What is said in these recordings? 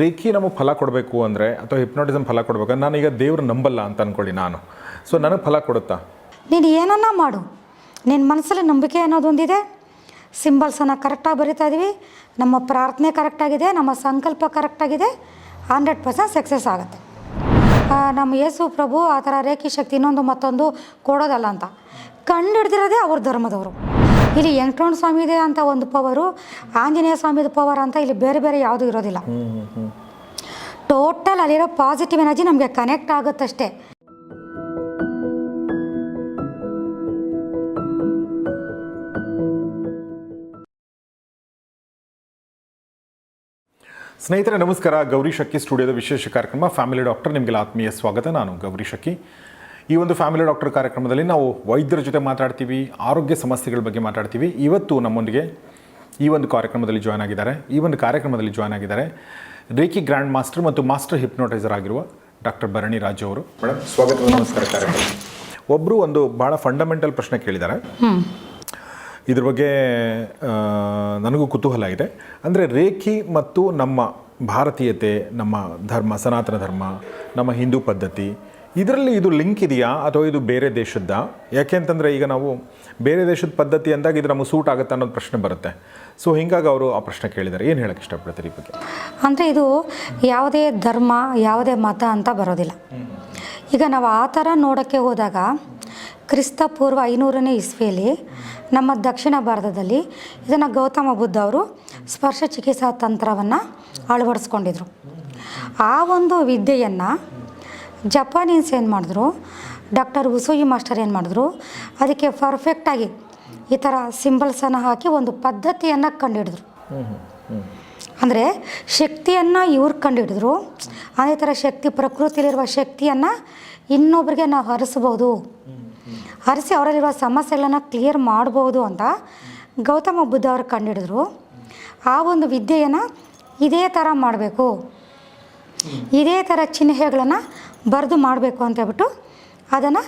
Reiki ನಮಗೆ ಫಲ ಕೊಡಬೇಕು ಅಂದರೆ ಅಥವಾ ಹಿಪ್ನೋಟಿಸಮ್ ಫಲ ಕೊಡಬೇಕು ಈಗ ದೇವ್ರ ನಂಬಲ್ಲ ಅಂತ ಅಂದ್ಕೊಳ್ಳಿ ನಾನು. ಸೊ ನನಗೆ ಫಲ ಕೊಡುತ್ತಾ? ನೀನು ಏನನ್ನ ಮಾಡು. ನಿನ್ನ ಮನಸ್ಸಲ್ಲಿ ನಂಬಿಕೆ ಅನ್ನೋದೊಂದಿದೆ. ಸಿಂಬಲ್ಸನ್ನು ಕರೆಕ್ಟಾಗಿ ಬರಿತಾ ಇದ್ದೀವಿ ನಮ್ಮ ಪ್ರಾರ್ಥನೆ ಕರೆಕ್ಟಾಗಿದೆ ನಮ್ಮ ಸಂಕಲ್ಪ ಕರೆಕ್ಟಾಗಿದೆ ಹಂಡ್ರೆಡ್ ಪರ್ಸೆಂಟ್ ಸಕ್ಸಸ್ ಆಗುತ್ತೆ. ನಮ್ಮ ಯೇಸು ಪ್ರಭು ಆ ಥರ ರೇಖಿ ಶಕ್ತಿ ಇನ್ನೊಂದು ಮತ್ತೊಂದು ಕೊಡೋದಲ್ಲ ಅಂತ. ಕಂಡು ಹಿಡ್ದಿರೋದೇ ಅವ್ರ ಧರ್ಮದವರು. ಇಲ್ಲಿ ವೆಂಕಟರಮಣ ಸ್ವಾಮಿದೇ ಅಂತ ಒಂದು ಪವರು ಆಂಜನೇಯ ಸ್ವಾಮಿದು ಪವರ್ ಅಂತ ಇಲ್ಲಿ ಬೇರೆ ಬೇರೆ ಯಾವುದೂ ಇರೋದಿಲ್ಲ. ಟೋಟಲ್ ಅಲ್ಲಿರೋ ಪಾಸಿಟಿವ್ ಎನರ್ಜಿ ನಮಗೆ ಕನೆಕ್ಟ್ ಆಗುತ್ತಷ್ಟೇ. ಸ್ನೇಹಿತರೆ ನಮಸ್ಕಾರ. ಗೌರಿ ಶಕ್ಕಿ ಸ್ಟುಡಿಯೋದ ವಿಶೇಷ ಕಾರ್ಯಕ್ರಮ. ಫ್ಯಾಮಿಲಿ ಡಾಕ್ಟರ್ ನಿಮಗೆಲ್ಲ ಆತ್ಮೀಯ ಸ್ವಾಗತ. ನಾನು ಗೌರಿ ಶಕ್ಕಿ ಈ ಒಂದು ಫ್ಯಾಮಿಲಿ ಡಾಕ್ಟರ್ ಕಾರ್ಯಕ್ರಮದಲ್ಲಿ ನಾವು ವೈದ್ಯರ ಜೊತೆ ಮಾತಾಡ್ತೀವಿ ಆರೋಗ್ಯ ಸಮಸ್ಯೆಗಳ ಬಗ್ಗೆ ಮಾತಾಡ್ತೀವಿ. ಇವತ್ತು ನಮ್ಮೊಂದಿಗೆ ಈ ಒಂದು ಕಾರ್ಯಕ್ರಮದಲ್ಲಿ ಜಾಯ್ನ್ ಆಗಿದ್ದಾರೆ. ಈ ಒಂದು ಕಾರ್ಯಕ್ರಮದಲ್ಲಿ ಜಾಯ್ನ್ ಆಗಿದ್ದಾರೆ ರೇಖಿ ಗ್ರ್ಯಾಂಡ್ ಮಾಸ್ಟರ್ ಮತ್ತು ಮಾಸ್ಟರ್ ಹಿಪ್ನೋಟೈಸರ್ ಆಗಿರುವ ಡಾಕ್ಟರ್ ಭರಣಿ ರಾಜು ಅವರು. ಮೇಡಮ್ ಸ್ವಾಗತ ನಮಸ್ಕಾರ ಕಾರ್ಯಕ್ರಮ. ಒಬ್ಬರು ಒಂದು ಭಾಳ ಫಂಡಮೆಂಟಲ್ ಪ್ರಶ್ನೆ ಕೇಳಿದ್ದಾರೆ. ಇದ್ರ ಬಗ್ಗೆ ನನಗೂ ಕುತೂಹಲ ಇದೆ. ಅಂದರೆ ರೇಖಿ ಮತ್ತು ನಮ್ಮ ಭಾರತೀಯತೆ ನಮ್ಮ ಧರ್ಮ ಸನಾತನ ಧರ್ಮ ನಮ್ಮ ಹಿಂದೂ ಪದ್ಧತಿ ಇದರಲ್ಲಿ ಇದು ಲಿಂಕ್ ಇದೆಯಾ? ಅಥವಾ ಇದು ಬೇರೆ ದೇಶದ್ದ? ಯಾಕೆ ಅಂತಂದರೆ ಈಗ ನಾವು ಬೇರೆ ದೇಶದ ಪದ್ಧತಿ ಅಂದಾಗ ಇದು ನಮಗೆ ಸೂಟ್ ಆಗುತ್ತೆ ಅನ್ನೋದು ಪ್ರಶ್ನೆ ಬರುತ್ತೆ. ಸೊ ಹಿಂಗಾಗಿ ಅವರು ಆ ಪ್ರಶ್ನೆ ಕೇಳಿದ್ದಾರೆ. ಏನು ಹೇಳಕ್ಕೆ ಇಷ್ಟಪಡ್ತೀರಿ ಈ ಬಗ್ಗೆ? ಅಂದರೆ ಇದು ಯಾವುದೇ ಧರ್ಮ, ಯಾವುದೇ ಮತ ಅಂತ ಬರೋದಿಲ್ಲ. ಈಗ ನಾವು ಆ ಥರ ನೋಡೋಕ್ಕೆ ಹೋದಾಗ ಕ್ರಿಸ್ತ ಪೂರ್ವ ಐನೂರನೇ ಇಸ್ವಿಯಲ್ಲಿ ನಮ್ಮ ದಕ್ಷಿಣ ಭಾರತದಲ್ಲಿ ಇದನ್ನು ಗೌತಮ ಬುದ್ಧ ಅವರು ಸ್ಪರ್ಶ ಚಿಕಿತ್ಸಾ ತಂತ್ರವನ್ನು ಅಳವಡಿಸ್ಕೊಂಡಿದ್ರು. ಆ ಒಂದು ವಿದ್ಯೆಯನ್ನು ಜಪಾನೀಸ್ ಏನು ಮಾಡಿದ್ರು, ಡಾಕ್ಟರ್ ಉಸೂಯಿ ಮಾಸ್ಟರ್ ಏನು ಮಾಡಿದ್ರು, ಅದಕ್ಕೆ ಪರ್ಫೆಕ್ಟಾಗಿ ಈ ಥರ ಸಿಂಬಲ್ಸನ್ನು ಹಾಕಿ ಒಂದು ಪದ್ಧತಿಯನ್ನು ಕಂಡುಹಿಡಿದ್ರು ಅಂದರೆ ಶಕ್ತಿಯನ್ನು ಇವ್ರು ಕಂಡುಹಿಡಿದ್ರು ಅದೇ ಥರ ಶಕ್ತಿ ಪ್ರಕೃತಿಯಲ್ಲಿರುವ ಶಕ್ತಿಯನ್ನು ಇನ್ನೊಬ್ರಿಗೆ ನಾವು ಹರಿಸ್ಬೋದು. ಹರಿಸಿ ಅವರಲ್ಲಿರುವ ಸಮಸ್ಯೆಗಳನ್ನು ಕ್ಲಿಯರ್ ಮಾಡ್ಬೋದು ಅಂತ ಗೌತಮ ಬುದ್ಧ ಅವರು ಕಂಡುಹಿಡಿದ್ರು ಆ ಒಂದು ವಿದ್ಯೆಯನ್ನು ಇದೇ ಥರ ಮಾಡಬೇಕು. ಇದೇ ಥರ ಚಿಹ್ನೆಗಳನ್ನು ಬರೆದು ಮಾಡಬೇಕು ಅಂತ ಹೇಳ್ಬಿಟ್ಟು ಅದನ್ನು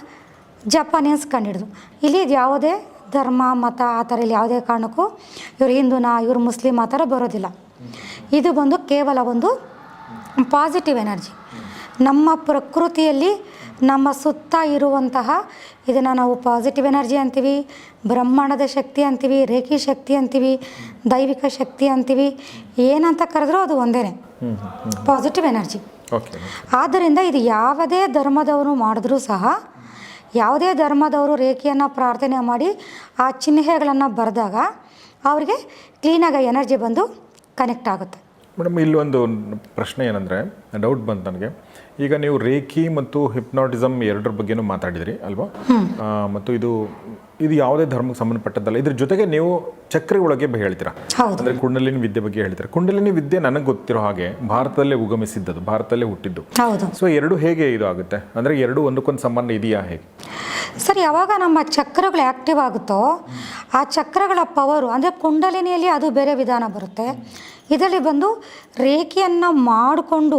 ಜಪಾನೀಸ್ ಕಂಡಿಡಿದ್ರು ಇಲ್ಲಿ ಇದು ಯಾವುದೇ ಧರ್ಮ ಮತ ಆ ಥರ ಇಲ್ಲಿ ಯಾವುದೇ ಕಾರಣಕ್ಕೂ ಇವರು ಹಿಂದೂನಾ ಇವರು ಮುಸ್ಲಿಮ್ ಆ ಥರ ಬರೋದಿಲ್ಲ. ಇದು ಬಂದು ಕೇವಲ ಒಂದು ಪಾಸಿಟಿವ್ ಎನರ್ಜಿ ನಮ್ಮ ಪ್ರಕೃತಿಯಲ್ಲಿ ನಮ್ಮ ಸುತ್ತ ಇರುವಂತಹ ಇದನ್ನು ನಾವು ಪಾಸಿಟಿವ್ ಎನರ್ಜಿ ಅಂತೀವಿ ಬ್ರಹ್ಮಾಂಡದ ಶಕ್ತಿ ಅಂತೀವಿ ರೇಖಿ ಶಕ್ತಿ ಅಂತೀವಿ ದೈವಿಕ ಶಕ್ತಿ ಅಂತೀವಿ ಏನಂತ ಕರೆದ್ರೂ ಅದು ಒಂದೇ ಪಾಸಿಟಿವ್ ಎನರ್ಜಿ ಆದ್ದರಿಂದ ಇದು ಯಾವುದೇ ಧರ್ಮದವರು ಮಾಡಿದ್ರೂ ಸಹ, ಯಾವುದೇ ಧರ್ಮದವರು ರೇಖೆಯನ್ನು ಪ್ರಾರ್ಥನೆ ಮಾಡಿ ಆ ಚಿಹ್ನೆಗಳನ್ನು ಬರೆದಾಗ, ಅವರಿಗೆ ಕ್ಲೀನಾಗಿ ಎನರ್ಜಿ ಬಂದು ಕನೆಕ್ಟ್ ಆಗುತ್ತೆ. ಮೇಡಮ್ ಇಲ್ಲೊಂದು ಪ್ರಶ್ನೆ ಏನಂದರೆ ಡೌಟ್ ಬಂತು ನನಗೆ. ಈಗ ನೀವು ರೇಖಿ ಮತ್ತು ಹಿಪ್ನಾಟಿಸಮ್ ಎರಡರ ಬಗ್ಗೆನೂ ಮಾತಾಡಿದ್ರಿ ಅಲ್ವಾ? ಮತ್ತು ಇದು ಇದು ಯಾವುದೇ ಧರ್ಮಕ್ಕೆ ಸಂಬಂಧಪಟ್ಟದ್ದಲ್ಲ ಇದ್ರ ಜೊತೆಗೆ ನೀವು ಚಕ್ರಗಳ ಬಗ್ಗೆ ಹೇಳ್ತೀರಾ? ಹೌದು. ಅಂದರೆ ಕುಂಡಲಿನಿ ವಿದ್ಯೆ ಬಗ್ಗೆ ಹೇಳ್ತೀರಾ? ಕುಂಡಲಿನಿ ವಿದ್ಯೆ ನನಗೆ ಗೊತ್ತಿರೋ ಹಾಗೆ ಭಾರತದಲ್ಲೇ ಉಗಮಿಸಿದ್ದದು ಭಾರತದಲ್ಲೇ ಹುಟ್ಟಿದ್ದು. ಹೌದು. ಸೊ ಎರಡು ಹೇಗೆ ಇದು ಆಗುತ್ತೆ? ಅಂದರೆ ಎರಡು ಒಂದಕ್ಕೊಂದು ಸಂಬಂಧ ಇದೆಯಾ ಹೇಗೆ? ಸರ್ ಯಾವಾಗ ನಮ್ಮ ಚಕ್ರಗಳು ಆ್ಯಕ್ಟಿವ್ ಆಗುತ್ತೋ ಆ ಚಕ್ರಗಳ ಪವರು ಅಂದರೆ ಕುಂಡಲಿನಿಯಲ್ಲಿ ಅದು ಬೇರೆ ವಿಧಾನ ಬರುತ್ತೆ. ಇದರಲ್ಲಿ ಬಂದು ರೇಖೆಯನ್ನು ಮಾಡಿಕೊಂಡು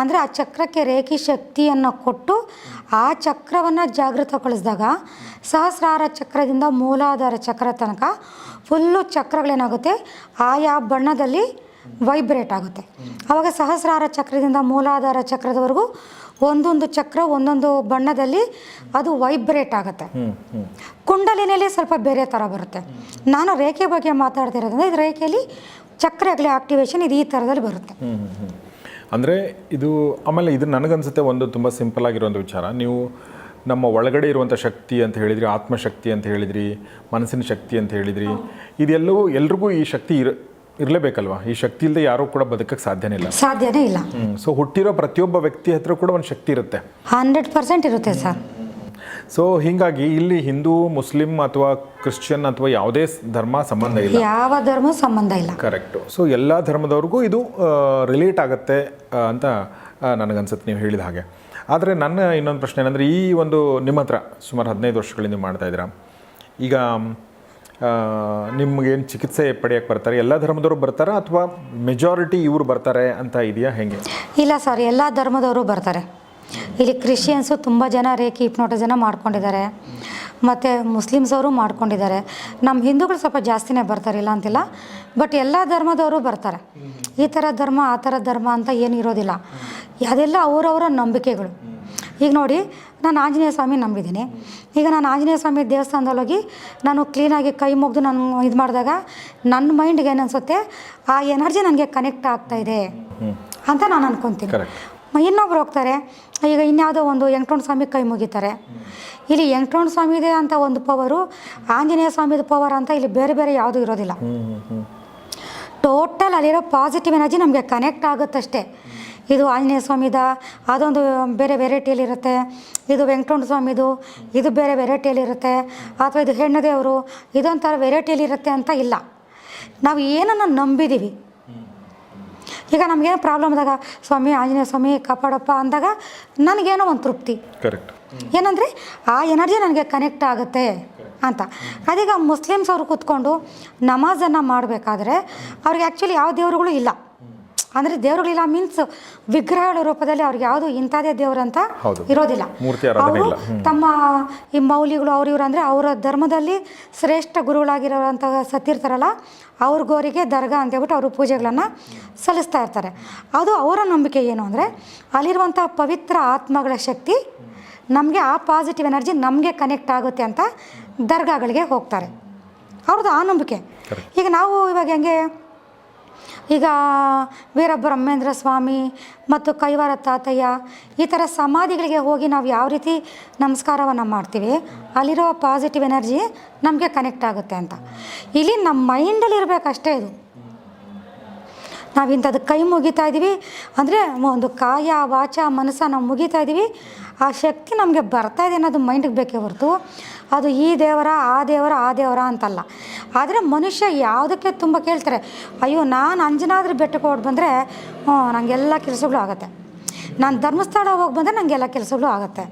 ಅಂದರೆ ಆ ಚಕ್ರಕ್ಕೆ ರೇಖಿ ಶಕ್ತಿಯನ್ನು ಕೊಟ್ಟು ಆ ಚಕ್ರವನ್ನು ಜಾಗೃತಗೊಳಿಸಿದಾಗ ಸಹಸ್ರಾರ ಚಕ್ರದಿಂದ ಮೂಲಾಧಾರ ಚಕ್ರ ತನಕ ಫುಲ್ಲು ಚಕ್ರಗಳೇನಾಗುತ್ತೆ? ಆಯಾ ಬಣ್ಣದಲ್ಲಿ ವೈಬ್ರೇಟ್ ಆಗುತ್ತೆ. ಆವಾಗ ಸಹಸ್ರಾರ ಚಕ್ರದಿಂದ ಮೂಲಾಧಾರ ಚಕ್ರದವರೆಗೂ ಒಂದೊಂದು ಚಕ್ರ ಒಂದೊಂದು ಬಣ್ಣದಲ್ಲಿ ಅದು ವೈಬ್ರೇಟ್ ಆಗುತ್ತೆ. ಕುಂಡಲಿನಲ್ಲಿ ಸ್ವಲ್ಪ ಬೇರೆ ಥರ ಬರುತ್ತೆ. ನಾನು ರೇಖೆ ಬಗ್ಗೆ ಮಾತಾಡ್ತಿರೋದ್ರಿಂದ ಇದು ರೇಖೆಯಲ್ಲಿ ಚಕ್ರಗಳ ಆಕ್ಟಿವೇಶನ್ ಇದು ಈ ಥರದಲ್ಲಿ ಬರುತ್ತೆ. ಅಂದರೆ ಇದು ಆಮೇಲೆ ಇದು ನನಗನ್ಸುತ್ತೆ ಒಂದು ತುಂಬ ಸಿಂಪಲ್ ಆಗಿರುವಂಥ ವಿಚಾರ. ನೀವು ನಮ್ಮ ಒಳಗಡೆ ಇರುವಂಥ ಶಕ್ತಿ ಅಂತ ಹೇಳಿದ್ರಿ ಆತ್ಮಶಕ್ತಿ ಅಂತ ಹೇಳಿದ್ರಿ ಮನಸ್ಸಿನ ಶಕ್ತಿ ಅಂತ ಹೇಳಿದ್ರಿ ಇದೆಲ್ಲವೂ ಎಲ್ರಿಗೂ ಈ ಶಕ್ತಿ ಇರ ಇರಲೇಬೇಕಲ್ವಾ? ಈ ಶಕ್ತಿ ಇಲ್ಲದೆ ಯಾರೂ ಕೂಡ ಬದುಕಕ್ಕೆ ಸಾಧ್ಯನೇ ಇಲ್ಲ. ಸಾಧ್ಯನೇ ಇಲ್ಲ. ಸೊ ಹುಟ್ಟಿರೋ ಪ್ರತಿಯೊಬ್ಬ ವ್ಯಕ್ತಿ ಹತ್ರ ಕೂಡ ಒಂದು ಶಕ್ತಿ ಇರುತ್ತೆ. ಹಂಡ್ರೆಡ್ ಪರ್ಸೆಂಟ್ ಇರುತ್ತೆ ಸರ್. ಸೊ ಹೀಗಾಗಿ ಇಲ್ಲಿ ಹಿಂದೂ ಮುಸ್ಲಿಂ ಅಥವಾ ಕ್ರಿಶ್ಚಿಯನ್ ಅಥವಾ ಯಾವುದೇ ಧರ್ಮ ಸಂಬಂಧ ಇಲ್ಲ. ಯಾವ ಧರ್ಮ ಸಂಬಂಧ ಇಲ್ಲ. ಕರೆಕ್ಟು ಸೊ ಎಲ್ಲ ಧರ್ಮದವ್ರಿಗೂ ಇದು ರಿಲೇಟ್ ಆಗುತ್ತೆ ಅಂತ ನನಗನ್ಸುತ್ತೆ ನೀವು ಹೇಳಿದ ಹಾಗೆ. ಆದರೆ ನನ್ನ ಇನ್ನೊಂದು ಪ್ರಶ್ನೆ ಏನಂದರೆ ಈ ಒಂದು ನಿಮ್ಮ ಹತ್ರ ಸುಮಾರು ಹದಿನೈದು ವರ್ಷಗಳಿಂದ ಮಾಡ್ತಾ ಇದ್ದೀರಾ? ಈಗ ನಿಮಗೇನು ಚಿಕಿತ್ಸೆ ಪಡೆಯೋಕ್ಕೆ ಬರ್ತಾರೆ ಎಲ್ಲ ಧರ್ಮದವರು ಬರ್ತಾರಾ ಅಥವಾ ಮೆಜಾರಿಟಿ ಇವರು ಬರ್ತಾರೆ ಅಂತ ಇದೆಯಾ? ಹೆಂಗೆ? ಇಲ್ಲ ಸರ್ ಎಲ್ಲ ಧರ್ಮದವರು ಬರ್ತಾರೆ. ಇಲ್ಲಿ ಕ್ರಿಶ್ಚಿಯನ್ಸು ತುಂಬ ಜನ ರೇಖಿ ಹಿಪ್ನೋಟಿಸನ್ನ ಮಾಡ್ಕೊಂಡಿದ್ದಾರೆ. ಮತ್ತು ಮುಸ್ಲಿಮ್ಸ್ ಅವರು ಮಾಡ್ಕೊಂಡಿದ್ದಾರೆ. ನಮ್ಮ ಹಿಂದೂಗಳು ಸ್ವಲ್ಪ ಜಾಸ್ತಿನೇ ಬರ್ತಾರೆ ಇಲ್ಲ ಅಂತಿಲ್ಲ. ಬಟ್ ಎಲ್ಲ ಧರ್ಮದವರು ಬರ್ತಾರೆ. ಈ ಥರ ಧರ್ಮ ಆ ಥರ ಧರ್ಮ ಅಂತ ಏನು ಇರೋದಿಲ್ಲ. ಅದೆಲ್ಲ ಅವರವರ ನಂಬಿಕೆಗಳು. ಈಗ ನೋಡಿ ನಾನು ಆಂಜನೇಯ ಸ್ವಾಮಿ ನಂಬಿದ್ದೀನಿ. ಈಗ ನಾನು ಆಂಜನೇಯ ಸ್ವಾಮಿ ದೇವಸ್ಥಾನದಲ್ಲಿ ಹೋಗಿ ನಾನು ಕ್ಲೀನಾಗಿ ಕೈ ಮುಗಿದು ನಾನು ಇದು ಮಾಡಿದಾಗ ನನ್ನ ಮೈಂಡ್ಗೆ ಏನು ಅನಿಸುತ್ತೆ ಆ ಎನರ್ಜಿ ನನಗೆ ಕನೆಕ್ಟ್ ಆಗ್ತಾ ಇದೆ ಅಂತ ನಾನು ಅನ್ಕೊತೀನಿ. ಇನ್ನೊಬ್ರು ಹೋಗ್ತಾರೆ. ಈಗ ಇನ್ಯಾವುದೋ ಒಂದು ವೆಂಕಟರಮಣ ಸ್ವಾಮಿ ಕೈ ಮುಗಿತಾರೆ. ಇಲ್ಲಿ ವೆಂಕಟರಮಣ ಸ್ವಾಮಿದೇ ಅಂತ ಒಂದು ಪವರು ಆಂಜನೇಯ ಸ್ವಾಮಿದು ಪವರ್ ಅಂತ ಇಲ್ಲಿ ಬೇರೆ ಬೇರೆ ಯಾವುದೂ ಇರೋದಿಲ್ಲ. ಟೋಟಲ್ ಅಲ್ಲಿರೋ ಪಾಸಿಟಿವ್ ಎನರ್ಜಿ ನಮಗೆ ಕನೆಕ್ಟ್ ಆಗುತ್ತಷ್ಟೇ. ಇದು ಆಂಜನೇಯ ಸ್ವಾಮಿದ ಅದೊಂದು ಬೇರೆ ವೆರೈಟಿಯಲ್ಲಿರುತ್ತೆ ಇದು ವೆಂಕಟರಮಣ ಸ್ವಾಮಿದು ಇದು ಬೇರೆ ವೆರೈಟಿಯಲ್ಲಿರುತ್ತೆ ಅಥವಾ ಇದು ಹೆಣ್ಣು ದೇವರು ಇದೊಂಥರ ವೆರೈಟಿಯಲ್ಲಿರುತ್ತೆ ಅಂತ ಇಲ್ಲ. ನಾವು ಏನನ್ನು ನಂಬಿದ್ದೀವಿ ಈಗ ನಮಗೇನು ಪ್ರಾಬ್ಲಮ್ ಆದಾಗ ಸ್ವಾಮಿ ಆಂಜನೇಯ ಸ್ವಾಮಿ ಕಾಪಾಡಪ್ಪ ಅಂದಾಗ ನನಗೇನೋ ಒಂದು ತೃಪ್ತಿ. ಕರೆಕ್ಟ್ ಏನಂದರೆ ಆ ಎನರ್ಜಿ ನನಗೆ ಕನೆಕ್ಟ್ ಆಗುತ್ತೆ ಅಂತ. ಅದೀಗ ಮುಸ್ಲಿಮ್ಸ್ ಅವರು ಕೂತ್ಕೊಂಡು ನಮಾಜನ್ನು ಮಾಡಬೇಕಾದ್ರೆ ಅವ್ರಿಗೆ ಆ್ಯಕ್ಚುಲಿ ಯಾವ ದೇವರುಗಳು ಇಲ್ಲ. ಅಂದರೆ ದೇವರುಗಳಿಲ್ಲ ಮೀನ್ಸ್ ವಿಗ್ರಹಗಳ ರೂಪದಲ್ಲಿ ಅವ್ರಿಗೆ ಯಾವುದು ಇಂಥದೇ ದೇವರು ಅಂತ ಇರೋದಿಲ್ಲ. ಅವರು. ತಮ್ಮ ಈ ಮೌಲ್ಯಗಳು ಅವ್ರ ಇವ್ರು ಅಂದರೆ ಅವರ ಧರ್ಮದಲ್ಲಿ ಶ್ರೇಷ್ಠ ಗುರುಗಳಾಗಿರೋಂಥ ಸತ್ತಿರ್ತಾರಲ್ಲ ಅವ್ರಿಗೋರಿಗೆ ದರ್ಗಾ ದರ್ಗಾ ಅಂತೇಳ್ಬಿಟ್ಟು ಅವರು ಪೂಜೆಗಳನ್ನು ಸಲ್ಲಿಸ್ತಾ ಇರ್ತಾರೆ. ಅದು ಅವರ ನಂಬಿಕೆ ಏನು ಅಂದರೆ ಅಲ್ಲಿರುವಂಥ ಪವಿತ್ರ ಆತ್ಮಗಳ ಶಕ್ತಿ ನಮಗೆ ಆ ಪಾಸಿಟಿವ್ ಎನರ್ಜಿ ನಮಗೆ ಕನೆಕ್ಟ್ ಆಗುತ್ತೆ ಅಂತ ದರ್ಗಾಗಳಿಗೆ ಹೋಗ್ತಾರೆ. ಅವ್ರದ್ದು ಆ ನಂಬಿಕೆ. ಈಗ ನಾವು ಇವಾಗ ಹೆಂಗೆ ಈಗ ವೀರಬ್ರಹ್ಮೇಂದ್ರ ಸ್ವಾಮಿ ಮತ್ತು ಕೈವಾರ ತಾತಯ್ಯ ಈ ಥರ ಸಮಾಧಿಗಳಿಗೆ ಹೋಗಿ ನಾವು ಯಾವ ರೀತಿ ನಮಸ್ಕಾರವನ್ನು ಮಾಡ್ತೀವಿ, ಅಲ್ಲಿರೋ ಪಾಸಿಟಿವ್ ಎನರ್ಜಿ ನಮಗೆ ಕನೆಕ್ಟ್ ಆಗುತ್ತೆ ಅಂತ. ಇಲ್ಲಿ ನಮ್ಮ ಮೈಂಡಲ್ಲಿ ಇರಬೇಕಷ್ಟೇ ಇದು. ನಾವು ಇಂಥದ್ದು ಕೈ ಮುಗಿತಾ ಇದ್ದೀವಿ, ಅಂದರೆ ಒಂದು ಕಾಯ, ವಾಚ ಮನಸ್ಸ ನಾವು ಮುಗಿತಾ ಇದ್ದೀವಿ ಆ ಶಕ್ತಿ ನಮಗೆ ಬರ್ತಾ ಇದೆ ಅನ್ನೋದು ಮೈಂಡಿಗೆ ಬೇಕೇ ಹೊರತು. ಅದು ಈ ದೇವರ ಆ ದೇವರ ಆ ದೇವರ ಅಂತಲ್ಲ. ಆದರೆ ಮನುಷ್ಯ ಯಾವುದಕ್ಕೆ ತುಂಬ ಕೇಳ್ತಾರೆ ಅಯ್ಯೋ ನಾನು ಅಂಜನಾದ್ರಿ ಬೆಟ್ಟಕ್ಕೆ ಹೊಡ್ ಬಂದರೆ ಹ್ಞೂ ನನಗೆಲ್ಲ ಕೆಲಸಗಳು ಆಗುತ್ತೆ. ನಾನು ಧರ್ಮಸ್ಥಳ ಹೋಗಿ ಬಂದರೆ ನನಗೆಲ್ಲ ಕೆಲಸಗಳು ಆಗುತ್ತೆ.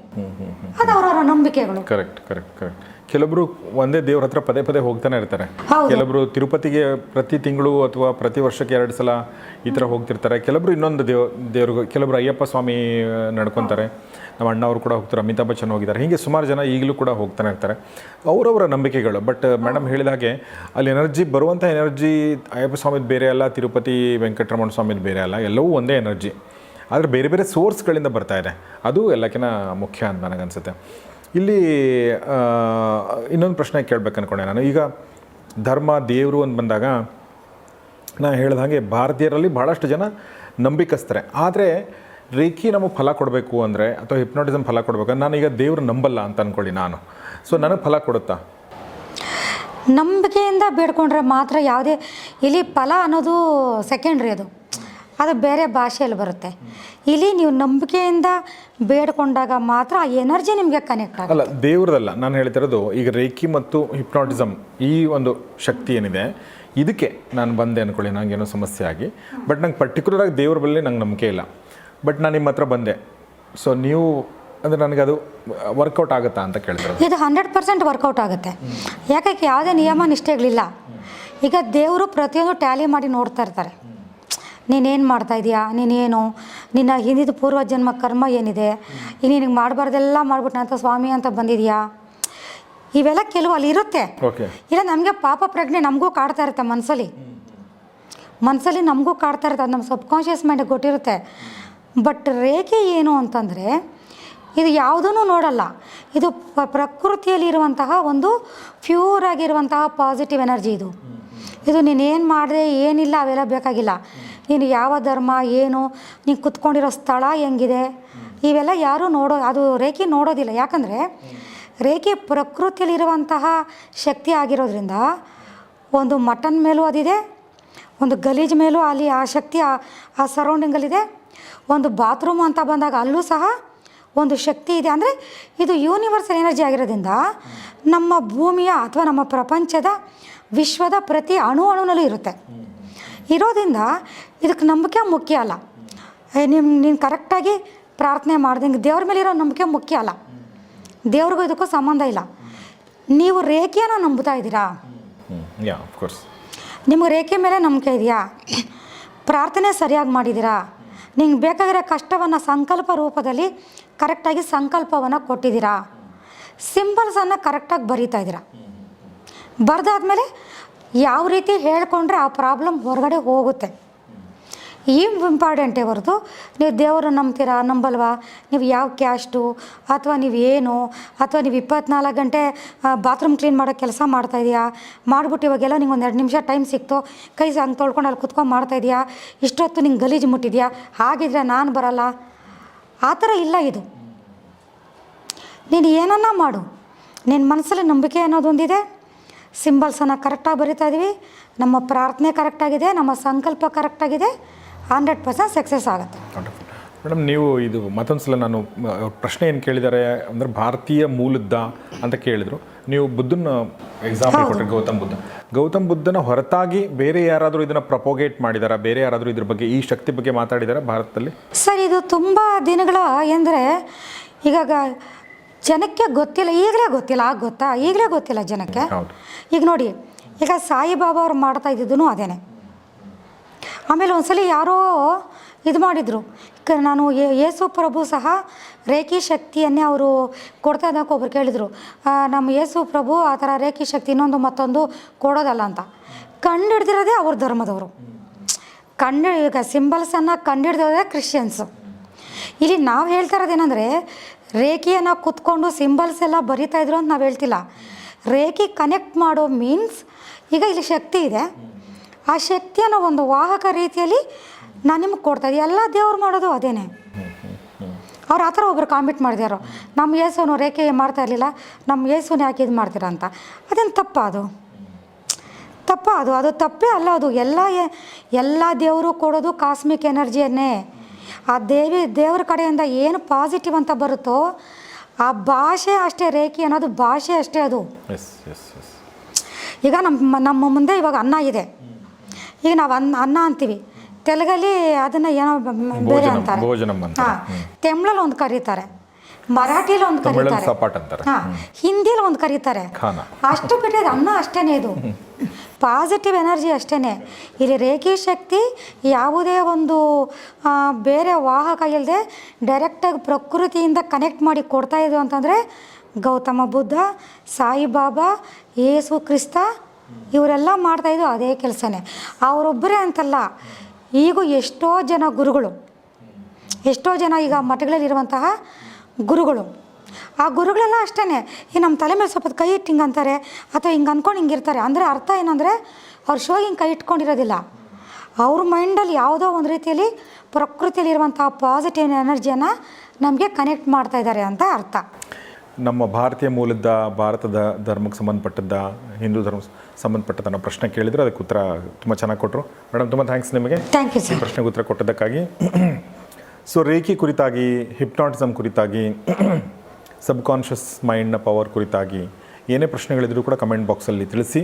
ಅದು ಅವರವರ ನಂಬಿಕೆಗಳು. ಕರೆಕ್ಟ್ ಕರೆಕ್ಟ್ ಕರೆಕ್ಟ್ ಕೆಲವೊಬ್ರು ಒಂದೇ ದೇವ್ರ ಹತ್ರ ಪದೇ ಪದೇ ಹೋಗ್ತಾನೆ ಇರ್ತಾರೆ. ಕೆಲವರು ತಿರುಪತಿಗೆ ಪ್ರತಿ ತಿಂಗಳು ಅಥವಾ ಪ್ರತಿ ವರ್ಷಕ್ಕೆ ಎರಡು ಸಲ ಈ ಥರ ಹೋಗ್ತಿರ್ತಾರೆ. ಕೆಲವರು ಇನ್ನೊಂದು ದೇವ್ ದೇವ್ರಿಗೆ ಕೆಲವರು ಅಯ್ಯಪ್ಪ ಸ್ವಾಮಿ ನಡ್ಕೊತಾರೆ ನಡ್ಕೊಂತಾರೆ. ನಮ್ಮ ಅಣ್ಣವರು ಕೂಡ ಹೋಗ್ತಾರೆ ಅಮಿತಾಬ್ ಬಚ್ಚನ್ ಹೋಗಿದ್ದಾರೆ. ಹೀಗೆ ಸುಮಾರು ಜನ ಈಗಲೂ ಕೂಡ ಹೋಗ್ತಾನೆ ಇರ್ತಾರೆ. ಅವರವರ ನಂಬಿಕೆಗಳು ಬಟ್ ಮೇಡಮ್ ಹೇಳಿದ ಹಾಗೆ ಅಲ್ಲಿ ಎನರ್ಜಿ ಬರುವಂಥ ಎನರ್ಜಿ ಅಯ್ಯಪ್ಪ ಸ್ವಾಮಿದು ಬೇರೆ ಅಲ್ಲ ತಿರುಪತಿ ವೆಂಕಟರಮಣ ಸ್ವಾಮಿದು ಬೇರೆ ಅಲ್ಲ ಎಲ್ಲವೂ ಒಂದೇ ಎನರ್ಜಿ. ಆದರೆ ಬೇರೆ ಬೇರೆ ಸೋರ್ಸ್ಗಳಿಂದ ಬರ್ತಾ ಇದೆ. ಅದು ಎಲ್ಲಕ್ಕಿಂತ ಮುಖ್ಯ ಅಂತ ನನಗನ್ಸುತ್ತೆ. ಇಲ್ಲಿ ಇನ್ನೊಂದು ಪ್ರಶ್ನೆ ಕೇಳ್ಬೇಕು ಅನ್ಕೊಂಡೆ ನಾನು. ಈಗ ಧರ್ಮ, ದೇವರು ಅಂತ ಬಂದಾಗ ನಾನು ಹೇಳಿದ ಹಾಗೆ ಭಾರತೀಯರಲ್ಲಿ ಭಾಳಷ್ಟು ಜನ ನಂಬಿಕಸ್ತಾರೆ ಆದರೆ ರೇಖಿ ನಮಗೆ ಫಲ ಕೊಡಬೇಕು ಅಂದರೆ ಅಥವಾ ಹಿಪ್ನೋಟಿಸಮ್ ಫಲ ಕೊಡಬೇಕು ನಾನೀಗ ದೇವರು ನಂಬಲ್ಲ ಅಂತ ಅಂದ್ಕೊಳ್ಳಿ ನಾನು. ಸೊ ನನಗೆ ಫಲ ಕೊಡುತ್ತಾ? ನಂಬಿಕೆಯಿಂದ ಬೇಡ್ಕೊಂಡ್ರೆ ಮಾತ್ರ ಯಾವುದೇ, ಇಲ್ಲಿ ಫಲ ಅನ್ನೋದು ಸೆಕೆಂಡ್ರಿ ಅದು. ಅದು ಬೇರೆ ಭಾಷೆಯಲ್ಲಿ ಬರುತ್ತೆ. ಇಲ್ಲಿ ನೀವು ನಂಬಿಕೆಯಿಂದ ಬೇಡ್ಕೊಂಡಾಗ ಮಾತ್ರ ಆ ಎನರ್ಜಿ ನಿಮಗೆ ಕನೆಕ್ಟ್ ಆಗುತ್ತೆ. ಅಲ್ಲ ದೇವ್ರದಲ್ಲ. ನಾನು ಹೇಳ್ತಿರೋದು ಈಗ ರೇಖಿ ಮತ್ತು ಹಿಪ್ನಾಟಿಸಮ್ ಈ ಒಂದು ಶಕ್ತಿ ಏನಿದೆ ಇದಕ್ಕೆ ನಾನು ಬಂದೆ ಅಂದ್ಕೊಳ್ಳಿ ನನಗೇನೋ ಸಮಸ್ಯೆ ಆಗಿ. ಬಟ್ ನಂಗೆ ಪರ್ಟಿಕ್ಯುಲರಾಗಿ ದೇವ್ರ ಬಳಿ ನಂಗೆ ನಂಬಿಕೆ ಇಲ್ಲ. ಬಟ್ ನಾನು ನಿಮ್ಮ ಹತ್ರ ಬಂದೆ. ಸೊ ನೀವು ಅಂದರೆ ನನಗೆ ಅದು ವರ್ಕೌಟ್ ಆಗುತ್ತಾ ಅಂತ ಕೇಳ್ತಾರೆ ಇದು ಹಂಡ್ರೆಡ್ ಪರ್ಸೆಂಟ್ ವರ್ಕೌಟ್ ಆಗುತ್ತೆ. ಯಾಕೆ ಯಾವುದೇ ನಿಯಮ ನಿಷ್ಠೆಗಳಿಲ್ಲ. ಈಗ ದೇವರು ಪ್ರತಿಯೊಂದು ಟ್ಯಾಲಿ ಮಾಡಿ ನೋಡ್ತಾ ಇರ್ತಾರೆ. ನೀನೇನು ಮಾಡ್ತಾ ಇದೀಯಾ? ನೀನೇನು? ನಿನ್ನ ಹಿಂದಿದ ಪೂರ್ವ ಜನ್ಮ ಕರ್ಮ ಏನಿದೆ? ಈ ನಿನಗೆ ಮಾಡಬಾರ್ದೆಲ್ಲ ಮಾಡ್ಬಿಟ್ಟು ಅಂತ ಸ್ವಾಮಿ ಅಂತ ಬಂದಿದೆಯಾ? ಇವೆಲ್ಲ ಕೆಲವು ಅಲ್ಲಿ ಇರುತ್ತೆ. ಇಲ್ಲ ನಮಗೆ ಪಾಪ ಪ್ರಜ್ಞೆ ನಮಗೂ ಕಾಡ್ತಾ ಇರುತ್ತೆ ಮನಸ್ಸಲ್ಲಿ ಮನಸ್ಸಲ್ಲಿ ನಮಗೂ ಕಾಡ್ತಾ ಇರುತ್ತೆ ಅದು ನಮ್ಮ ಸಬ್ಕಾನ್ಷಿಯಸ್ ಮೈಂಡಿಗೆ ಗೊತ್ತಿರುತ್ತೆ. ಬಟ್ ರೇಖೆ ಏನು ಅಂತಂದರೆ ಇದು ಯಾವುದೂ ನೋಡಲ್ಲ. ಇದು ಪ- ಪ್ರಕೃತಿಯಲ್ಲಿರುವಂತಹ ಒಂದು ಪ್ಯೂರ್ ಆಗಿರುವಂತಹ ಪಾಸಿಟಿವ್ ಎನರ್ಜಿ ಇದು. ಇದು ನೀನೇನು ಮಾಡಿದೆ ಏನಿಲ್ಲ ಅವೆಲ್ಲ ಬೇಕಾಗಿಲ್ಲ. ನೀನು ಯಾವ ಧರ್ಮ, ಏನು ನೀನು ಕುತ್ಕೊಂಡಿರೋ ಸ್ಥಳ ಹೆಂಗಿದೆ? ಇವೆಲ್ಲ ಯಾರೂ ನೋಡೋ, ಅದು ರೇಖೆ ನೋಡೋದಿಲ್ಲ. ಯಾಕಂದರೆ ರೇಖೆ ಪ್ರಕೃತಿಯಲ್ಲಿರುವಂತಹ ಶಕ್ತಿ ಆಗಿರೋದ್ರಿಂದ ಒಂದು ಮಟನ್ ಮೇಲೂ ಅದಿದೆ, ಒಂದು ಗಲೀಜ್ ಮೇಲೂ ಅಲ್ಲಿ ಆ ಶಕ್ತಿ ಆ ಸರೌಂಡಿಂಗಲ್ಲಿದೆ. ಒಂದು ಬಾತ್ರೂಮ್ ಅಂತ ಬಂದಾಗ ಅಲ್ಲೂ ಸಹ ಒಂದು ಶಕ್ತಿ ಇದೆ. ಅಂದರೆ ಇದು ಯೂನಿವರ್ಸಲ್ ಎನರ್ಜಿ ಆಗಿರೋದ್ರಿಂದ ನಮ್ಮ ಭೂಮಿಯ ಅಥವಾ ನಮ್ಮ ಪ್ರಪಂಚದ ವಿಶ್ವದ ಪ್ರತಿ ಅಣು ಅಣುನಲ್ಲೂ ಇರುತ್ತೆ. ಇರೋದ್ರಿಂದ ಇದಕ್ಕೆ ನಂಬಿಕೆ ಮುಖ್ಯ ಅಲ್ಲ. ನಿಮ್ಮ ನೀನು ಕರೆಕ್ಟಾಗಿ ಪ್ರಾರ್ಥನೆ ಮಾಡ್ದಂಗೆ ದೇವ್ರ ಮೇಲೆ ಇರೋ ನಂಬಿಕೆ ಮುಖ್ಯ ಅಲ್ಲ. ದೇವ್ರಿಗೂ ಇದಕ್ಕೂ ಸಂಬಂಧ ಇಲ್ಲ. ನೀವು ರೇಖೆಯನ್ನು ನಂಬುತ್ತಾ ಇದ್ದೀರಾ? ನಿಮ್ಗೆ ನಿಮಗೆ ರೇಖೆ ಮೇಲೆ ನಂಬಿಕೆ ಇದೆಯಾ? ಪ್ರಾರ್ಥನೆ ಸರಿಯಾಗಿ ಮಾಡಿದ್ದೀರಾ? ನಿಂಗೆ ಬೇಕಾಗಿರೋ ಕಷ್ಟವನ್ನು ಸಂಕಲ್ಪ ರೂಪದಲ್ಲಿ ಕರೆಕ್ಟಾಗಿ ಸಂಕಲ್ಪವನ್ನು ಕೊಟ್ಟಿದ್ದೀರಾ? ಸಿಂಬಲ್ಸನ್ನು ಕರೆಕ್ಟಾಗಿ ಬರೀತಾ ಇದ್ದೀರಾ? ಬರೆದಾದ್ಮೇಲೆ ಯಾವ ರೀತಿ ಹೇಳ್ಕೊಂಡ್ರೆ ಆ ಪ್ರಾಬ್ಲಮ್ ಹೊರಗಡೆ ಹೋಗುತ್ತೆ. ಈ ಇಂಪಾರ್ಟೆಂಟೇ ಹೊರತು ನೀವು ದೇವರು ನಂಬ್ತೀರಾ? ನಂಬಲ್ವಾ? ನೀವು ಯಾವ ಕ್ಯಾಸ್ಟು? ಅಥವಾ ನೀವು ಏನು? ಅಥವಾ ನೀವು ಇಪ್ಪತ್ನಾಲ್ಕು ಗಂಟೆ ಬಾತ್ರೂಮ್ ಕ್ಲೀನ್ ಮಾಡೋ ಕೆಲಸ ಮಾಡ್ತಾಯಿದ್ಯಾ ಮಾಡ್ಬಿಟ್ಟು ಇವಾಗೆಲ್ಲ ನಿಂಗೆ ಒಂದು ಎರಡು ನಿಮಿಷ ಟೈಮ್ ಸಿಕ್ತು. ಕೈ ಹಂಗೆ ತೊಳ್ಕೊಂಡು ಅಲ್ಲಿ ಕುತ್ಕೊಂಡು ಮಾಡ್ತಾಯಿದ್ಯಾ ಇಷ್ಟೊತ್ತು ನಿಂಗೆ ಗಲೀಜು ಮುಟ್ಟಿದೆಯಾ? ಹಾಗಿದ್ರೆ ನಾನು ಬರಲ್ಲ. ಆ ಥರ ಇಲ್ಲ ಇದು. ನೀನು ಏನನ್ನ ಮಾಡು. ನಿನ್ನ ಮನಸ್ಸಲ್ಲಿ ನಂಬಿಕೆ ಅನ್ನೋದೊಂದಿದೆ. ಸಿಂಬಲ್ಸನ್ನು ಕರೆಕ್ಟಾಗಿ ಬರಿತಾ ಇದ್ದೀವಿ ನಮ್ಮ ಪ್ರಾರ್ಥನೆ ಕರೆಕ್ಟಾಗಿದೆ ನಮ್ಮ ಸಂಕಲ್ಪ ಕರೆಕ್ಟಾಗಿದೆ ಹಂಡ್ರೆಡ್ ಪರ್ಸೆಂಟ್ ಸಕ್ಸಸ್ ಆಗುತ್ತೆ. ಮೇಡಮ್ ನೀವು ಇದು ಮತ್ತೊಂದು ಸಲ ನಾನು ಪ್ರಶ್ನೆ ಏನು ಕೇಳಿದ್ದಾರೆ ಅಂದರೆ ಭಾರತೀಯ ಮೂಲದ್ದ ಅಂತ ಕೇಳಿದರು. ನೀವು ಬುದ್ಧನ ಎಕ್ಸಾಂಪಲ್ ಕೊಟ್ಟರೆ ಗೌತಮ್ ಬುದ್ಧ. ಗೌತಮ್ ಬುದ್ಧನ ಹೊರತಾಗಿ ಬೇರೆ ಯಾರಾದರೂ ಇದನ್ನು ಪ್ರಪೋಗೇಟ್ ಮಾಡಿದಾರಾ? ಬೇರೆ ಯಾರಾದರೂ ಇದ್ರ ಬಗ್ಗೆ ಈ ಶಕ್ತಿ ಬಗ್ಗೆ ಮಾತಾಡಿದಾರಾ ಭಾರತದಲ್ಲಿ? ಸರ್ ಇದು ತುಂಬ ದಿನಗಳ ಎಂದರೆ ಈಗ ಜನಕ್ಕೆ ಗೊತ್ತಿಲ್ಲ ಈಗಲೇ ಗೊತ್ತಿಲ್ಲ ಆಗ ಗೊತ್ತಾ? ಈಗಲೇ ಗೊತ್ತಿಲ್ಲ ಜನಕ್ಕೆ? ಈಗ ನೋಡಿ ಈಗ ಸಾಯಿಬಾಬಾ ಅವ್ರು ಮಾಡ್ತಾ ಇದ್ದಿದ್ದು ಅದೇನೆ. ಆಮೇಲೆ ಒಂದ್ಸಲಿ ಯಾರೋ ಇದು ಮಾಡಿದರು. ನಾನು ಯೇಸು ಪ್ರಭು ಸಹ ರೇಖಿ ಶಕ್ತಿಯನ್ನೇ ಅವರು ಕೊಡ್ತಾ ಇದ್ದಕ್ಕೆ ಒಬ್ರು ಕೇಳಿದರು. ನಮ್ಮ ಯೇಸು ಪ್ರಭು ಆ ಥರ ರೇಖಿ ಶಕ್ತಿ ಇನ್ನೊಂದು ಮತ್ತೊಂದು ಕೊಡೋದಲ್ಲ ಅಂತ. ಕಂಡು ಹಿಡ್ದಿರೋದೇ ಅವ್ರ ಧರ್ಮದವರು. ಕಂಡು ಈಗ ಸಿಂಬಲ್ಸನ್ನು ಕಂಡುಹಿಡ್ದೋದೇ ಕ್ರಿಶ್ಚಿಯನ್ಸು. ಇಲ್ಲಿ ನಾವು ಹೇಳ್ತಾ ಇರೋದೇನೆಂದರೆ ರೇಖೆಯನ್ನು ಕುತ್ಕೊಂಡು ಸಿಂಬಲ್ಸ್ ಎಲ್ಲ ಬರಿತಾ ಇದ್ರು ಅಂತ ನಾವು ಹೇಳ್ತಿಲ್ಲ. ರೇಖೆ ಕನೆಕ್ಟ್ ಮಾಡೋ ಮೀನ್ಸ್ ಈಗ ಇಲ್ಲಿ ಶಕ್ತಿ ಇದೆ. ಆ ಶಕ್ತಿಯನ್ನು ಒಂದು ವಾಹಕ ರೀತಿಯಲ್ಲಿ ನಾನು ನಿಮ್ಗೆ ಕೊಡ್ತಾ ಇದ್ದೆ. ಎಲ್ಲ ದೇವ್ರು ಮಾಡೋದು ಅದೇನೆ. ಅವ್ರು ಆ ಥರ ಒಬ್ರು ಕಾಮಿಟ್ ಮಾಡಿದ್ಯಾರು ನಮ್ಮ ಯೇಸುನು ರೇಖೆ ಮಾಡ್ತಾ ಇರಲಿಲ್ಲ. ನಮ್ಮ ಯೇಸುನ ಯಾಕೆ ಇದು ಮಾಡ್ತೀರಾ ಅಂತ. ಅದೇನು ತಪ್ಪ ಅದು? ತಪ್ಪ ಅದು. ಅದು ತಪ್ಪೇ ಅಲ್ಲ ಅದು. ಎಲ್ಲ ಎಲ್ಲ ದೇವರು ಕೊಡೋದು ಕಾಸ್ಮಿಕ್ ಎನರ್ಜಿಯನ್ನೇ ಆ ದೇವಿ ದೇವ್ರ ಕಡೆಯಿಂದ ಏನು ಪಾಸಿಟಿವ್ ಅಂತ ಬರುತ್ತೋ ಆ ಭಾಷೆ ಅಷ್ಟೇ ರೇಖೆ ಅನ್ನೋದು ಭಾಷೆ ಅಷ್ಟೇ ಅದು. ಈಗ ನಮ್ಮ ನಮ್ಮ ಮುಂದೆ ಇವಾಗ ಅನ್ನ ಇದೆ. ಈಗ ನಾವು ಅನ್ನ ಅನ್ನ ಅಂತೀವಿ. ತೆಲುಗಲ್ಲಿ ಅದನ್ನು ಏನೋ ಬೇರೆ ಅಂತಾರೆ. ಹಾಂ ತಮಿಳಲ್ಲಿ ಒಂದು ಕರೀತಾರೆ. ಮರಾಠಿಲಿ ಒಂದು ಕರೀತಾರೆ. ಹಾಂ ಹಿಂದಿಲಿ ಒಂದು ಕರೀತಾರೆ. ಅಷ್ಟು ಬಿಟ್ಟರೆ ಅನ್ನ ಅಷ್ಟೇನೆ ಇದು. ಪಾಸಿಟಿವ್ ಎನರ್ಜಿ ಅಷ್ಟೇ ಇಲ್ಲಿ ರೇಖಿ ಶಕ್ತಿ ಯಾವುದೇ ಒಂದು ಬೇರೆ ವಾಹಕ ಇಲ್ಲದೆ ಡೈರೆಕ್ಟಾಗಿ ಪ್ರಕೃತಿಯಿಂದ ಕನೆಕ್ಟ್ ಮಾಡಿ ಕೊಡ್ತಾ ಇದ್ದು ಅಂತಂದರೆ ಗೌತಮ ಬುದ್ಧ ಸಾಯಿಬಾಬಾ ಯೇಸು ಕ್ರಿಸ್ತ ಇವರೆಲ್ಲ ಮಾಡ್ತಾಯಿದ್ದು ಅದೇ ಕೆಲಸನೇ. ಅವರೊಬ್ಬರೇ ಅಂತಲ್ಲ, ಈಗೂ ಎಷ್ಟೋ ಜನ ಗುರುಗಳು. ಎಷ್ಟೋ ಜನ ಈಗ ಮಠಗಳಲ್ಲಿರುವಂತಹ ಗುರುಗಳು. ಆ ಗುರುಗಳೆಲ್ಲ ಅಷ್ಟೇ ಈ ನಮ್ಮ ತಲೆ ಮೇಲೆ ಸ್ವಲ್ಪ ಕೈ ಇಟ್ಟು ಹಿಂಗೆ ಅಂತಾರೆ ಅಥವಾ ಹಿಂಗೆ ಅಂದ್ಕೊಂಡು ಹಿಂಗಿರ್ತಾರೆ. ಅಂದರೆ ಅರ್ಥ ಏನಂದರೆ ಅವ್ರು ಶೋ ಹಿಂಗೆ ಕೈ ಇಟ್ಕೊಂಡಿರೋದಿಲ್ಲ. ಅವ್ರ ಮೈಂಡಲ್ಲಿ ಯಾವುದೋ ಒಂದು ರೀತಿಯಲ್ಲಿ ಪ್ರಕೃತಿಯಲ್ಲಿರುವಂಥ ಪಾಸಿಟಿವ್ ಎನರ್ಜಿಯನ್ನು ನಮಗೆ ಕನೆಕ್ಟ್ ಮಾಡ್ತಾ ಇದ್ದಾರೆ ಅಂತ ಅರ್ಥ. ನಮ್ಮ ಭಾರತೀಯ ಮೂಲದ ಭಾರತದ ಧರ್ಮಕ್ಕೆ ಸಂಬಂಧಪಟ್ಟದ್ದ ಹಿಂದೂ ಧರ್ಮ ಸಂಬಂಧಪಟ್ಟದ ನಾವು ಪ್ರಶ್ನೆ ಕೇಳಿದರೆ ಅದಕ್ಕೆ ಉತ್ತರ ತುಂಬ ಚೆನ್ನಾಗಿ ಕೊಟ್ಟರು ಮೇಡಮ್ ತುಂಬ ಥ್ಯಾಂಕ್ಸ್ ನಿಮಗೆ. ಥ್ಯಾಂಕ್ ಯು ಸರ್ ಪ್ರಶ್ನೆಗೆ ಉತ್ತರ ಕೊಟ್ಟದ್ದಕ್ಕಾಗಿ. ಸೊ ರೇಖಿ ಕುರಿತಾಗಿ ಹಿಪ್ನಾಟಿಸಮ್ ಕುರಿತಾಗಿ ಸಬ್ ಕಾನ್ಷಿಯಸ್ ಮೈಂಡ್ನ ಪವರ್ ಕುರಿತಾಗಿ ಏನೇ ಪ್ರಶ್ನೆಗಳಿದ್ರೂ ಕೂಡ ಕಮೆಂಟ್ ಬಾಕ್ಸಲ್ಲಿ ತಿಳಿಸಿ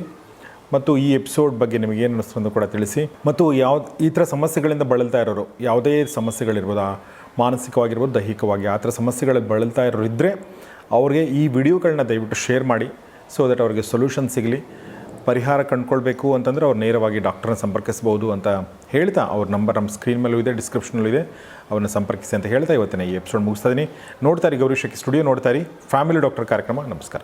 ಮತ್ತು ಈ ಎಪಿಸೋಡ್ ಬಗ್ಗೆ ನಿಮಗೆ ಏನು ಅನ್ನಿಸ್ತು ಕೂಡ ತಿಳಿಸಿ. ಮತ್ತು ಯಾವ, ಈ ಥರ ಸಮಸ್ಯೆಗಳಿಂದ ಬಳಲ್ತಾ ಇರೋರು, ಯಾವುದೇ ಸಮಸ್ಯೆಗಳಿರ್ಬೋದು ಮಾನಸಿಕವಾಗಿರ್ಬೋದು, ದೈಹಿಕವಾಗಿ ಆ ಥರ ಸಮಸ್ಯೆಗಳಿಗೆ ಬಳಲ್ತಾ ಇರೋರು ಇದ್ದರೆ ಅವ್ರಿಗೆ ಈ ವಿಡಿಯೋಗಳನ್ನ ದಯವಿಟ್ಟು ಶೇರ್ ಮಾಡಿ ಸೊ ದಟ್ ಅವ್ರಿಗೆ ಸೊಲ್ಯೂಷನ್ ಸಿಗಲಿ. ಪರಿಹಾರ ಕಂಡುಕೊಳ್ಬೇಕು ಅಂತಂದರೆ ಅವ್ರು ನೇರವಾಗಿ ಡಾಕ್ಟ್ರನ್ನ ಸಂಪರ್ಕಿಸ್ಬೋದು ಅಂತ ಹೇಳ್ತಾ ಅವ್ರ ನಂಬರ್ ನಮ್ಮ ಸ್ಕ್ರೀನ್ ಮೇಲೂ ಇದೆ ಡಿಸ್ಕ್ರಿಪ್ಷನಲ್ಲೂ ಇದೆ. ಅವ್ರನ್ನ ಸಂಪರ್ಕಿಸಿ ಅಂತ ಹೇಳ್ತಾ ಇವತ್ತಿನ ಈ ಎಪಿಸೋಡ್ ಮುಗಿಸ್ತಾ ಇದ್ದೀನಿ ನೋಡ್ತಾ ಇರಿ ಗೌರಿ ಶೆಟ್ಟಿ ಸ್ಟುಡಿಯೋ ನೋಡ್ತಾರೆ ಫ್ಯಾಮಿಲಿ ಡಾಕ್ಟರ್ ಕಾರ್ಯಕ್ರಮ, ನಮಸ್ಕಾರ.